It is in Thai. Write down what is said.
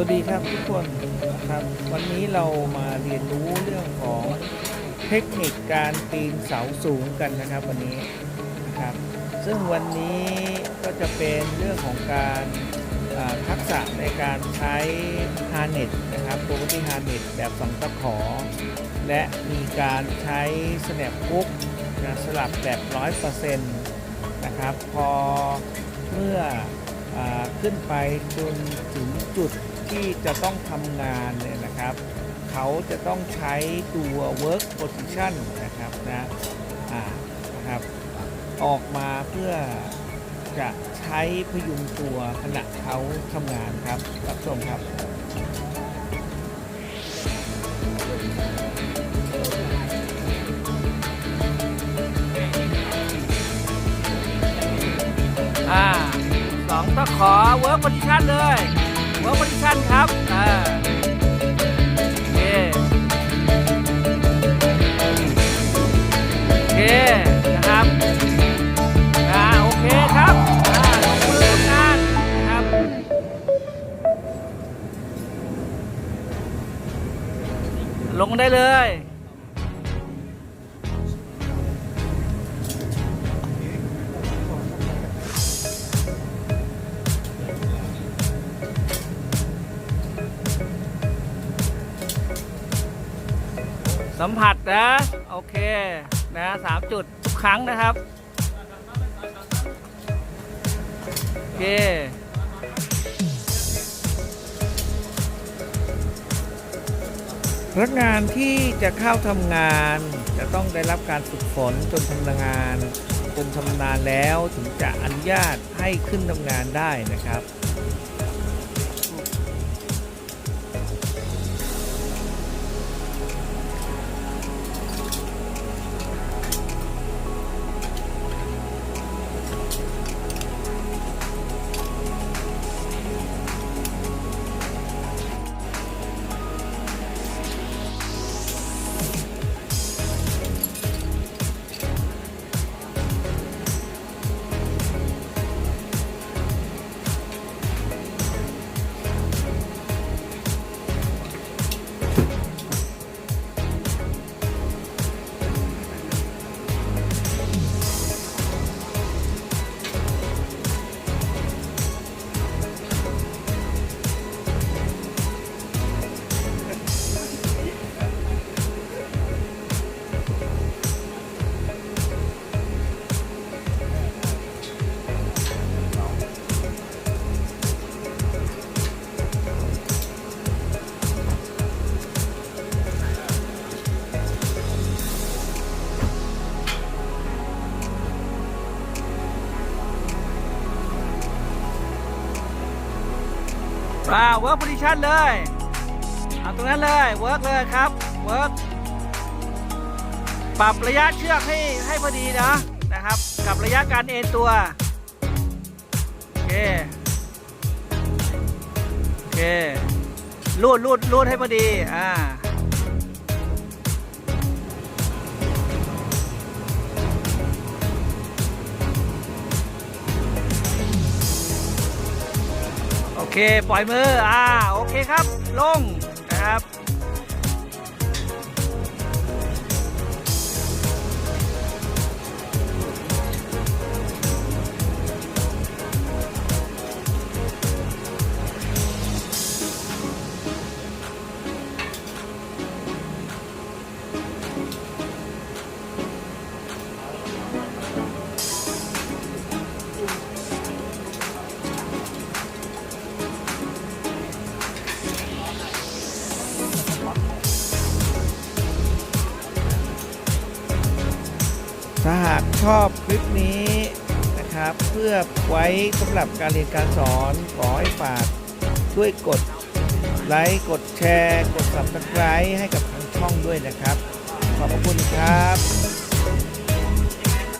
วัสดีครับทุกคนครับ วันนี้เรามาเรียนรู้เรื่องของเทคนิคการปีนเสาสูงกันนะครับวันนี้นะครับ ซึ่งวันนี้ก็จะเป็นเรื่องของการทักษะในการใช้ฮาร์เน็ตนะครับปกติฮาร์เน็ตแบบสองตะขอ และมีการใช้สแนปคุกนะสลับแบบร้อยเปอร์เซ็นต์นะครับ พอเมื่อ ขึ้นไปจนถึงจุดที่จะต้องทำงานเนี่ยนะครับ เขาจะต้องใช้ตัว work position นะครับนะอ่านะครับ ออกมาเพื่อจะใช้พยุงตัวขณะเขาทำงานครับ รับชมครับ สองขอ work position เลย work position ครับอ่าโอเคโอเคนะครับอ่าโอเคครับอ่าลงมือทำงานนะครับลงได้เลย สัมผัสนะ โอเคนะสามจุดทุกครั้งนะครับ โอเคพนักงานที่จะเข้าทำงานจะต้องได้รับการฝึกฝนจนทำงานจนชำนาญแล้วถึงจะอนุญาตให้ขึ้นทำงานได้นะครับ อ่า work position เลยเอาตรงนั้นเลยเวิร์กเลยครับเวิร์กปรับระยะเชือกให้ให้พอดีนะนะครับ กับระยะการเอ็นตัว โอเค โอเครูดรูดรูดให้พอดี อ่า เค ปล่อยมือ อ่า โอเคครับ ลงนะครับ ถ้าหากชอบคลิปนี้นะครับ เพื่อไว้สำหรับการเรียนการสอนขอให้ฝากช่วยกดไลค์กดแชร์ กด subscribe ให้กับทางช่องด้วยนะครับ ขอบคุณครับ